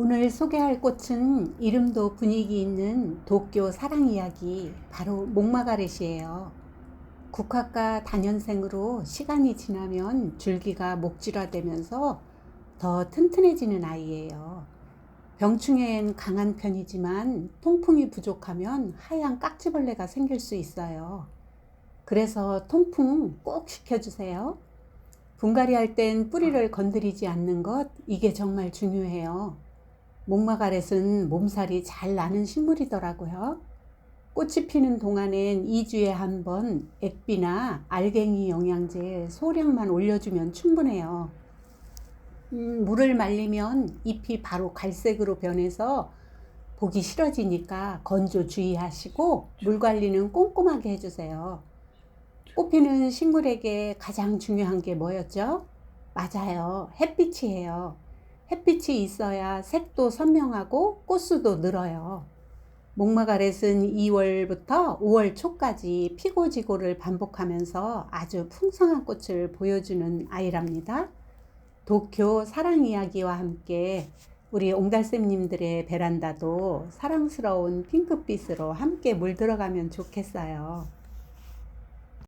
오늘 소개할 꽃은 이름도 분위기 있는 도쿄 사랑 이야기 바로 목마가렛이에요. 국화과 단연생으로 시간이 지나면 줄기가 목질화되면서 더 튼튼해지는 아이예요. 병충해엔 강한 편이지만 통풍이 부족하면 하얀 깍지벌레가 생길 수 있어요. 그래서 통풍 꼭 시켜주세요. 분갈이 할 땐 뿌리를 건드리지 않는 것, 이게 정말 중요해요. 목마가렛은 몸살이 잘 나는 식물이더라고요. 꽃이 피는 동안엔 2주에 한 번 액비나 알갱이 영양제 소량만 올려주면 충분해요. 음, 물을 말리면 잎이 바로 갈색으로 변해서 보기 싫어지니까 건조 주의하시고 물 관리는 꼼꼼하게 해주세요. 꽃피는 식물에게 가장 중요한 게 뭐였죠? 맞아요. 햇빛이에요. 햇빛이 있어야 색도 선명하고 꽃수도 늘어요. 목마가렛은 2월부터 5월 초까지 피고 지고를 반복하면서 아주 풍성한 꽃을 보여주는 아이랍니다. 도쿄 사랑 이야기와 함께 우리 옹달샘님들의 베란다도 사랑스러운 핑크빛으로 함께 물들어가면 좋겠어요.